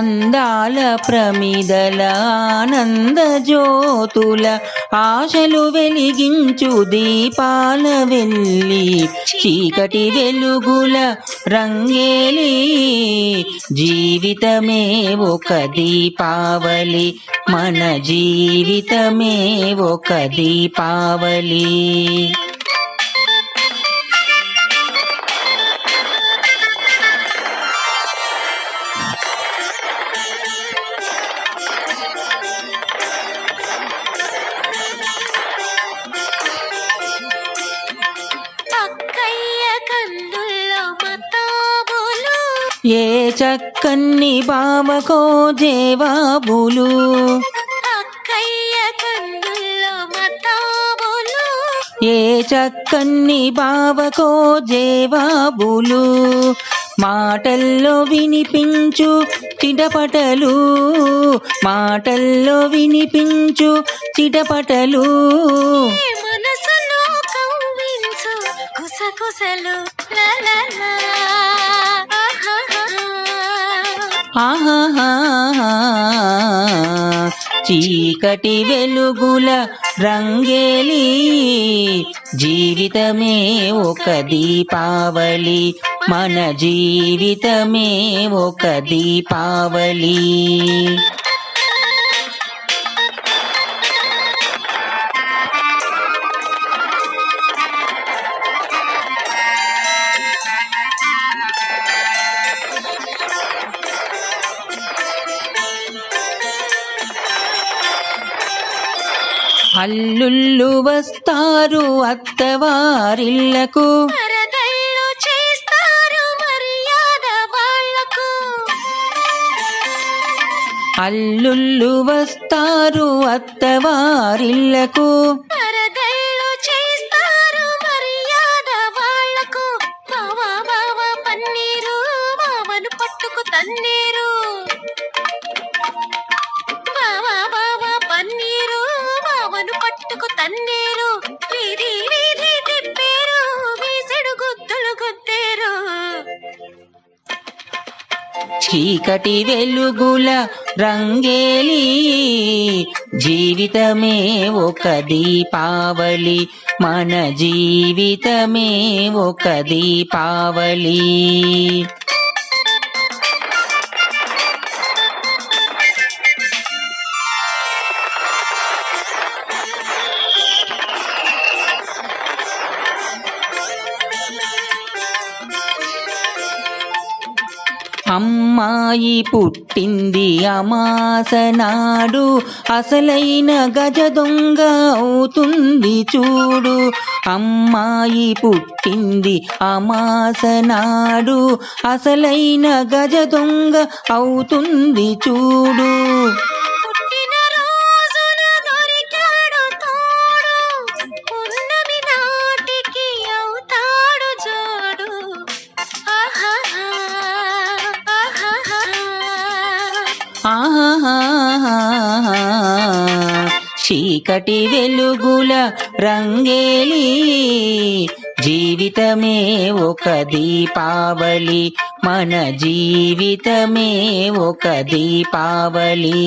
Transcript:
అందాల ప్రమిదల ఆనంద జ్యోతుల ఆశలు వెలిగించు దీపాల వెళ్ళి చీకటి వెలుగుల రంగేలి జీవితమే ఒక దీపావళి మన జీవితమే ఒక దీపావళి. ఏ చక్కన్ని జేవాబులు కన్నుల్లో మతాబులు. ఏ చక్కన్ని బావకో జేవాబులు మాటల్లో వినిపించు చిటపటలు మాటల్లో వినిపించు చిటపటలు కవ్వించు కుసకుసలు చీకటి వెలుగుల రంగేలి జీవితమే ఒక దీపావళి. మన జీవితమే ఒక దీపావళి. అల్లుళ్ళు వస్తారు అత్తవారిళ్ళకు. అల్లుళ్ళు వస్తారు అత్తవారిళ్ళకు. మరదళ్ళు చేస్తారు పట్టుకు వీధి వీధి తిప్పేరు వీసెడు గుద్దులు గుద్దేరు. చీకటి వెలుగుల రంగేలి జీవితమే ఒక దీపావళి మన జీవితమే ఒక దీపావళి. అమ్మాయి పుట్టింది అమాస నాడు అసలైన గజ దొంగ అవుతుంది చూడు. అమ్మాయి పుట్టింది అమాస నాడు అసలైన గజ దొంగ అవుతుంది చూడు. చీకటి వెలుగుల రంగేలి జీవితమే ఒక దీపావళి మన జీవితమే ఒక దీపావళి.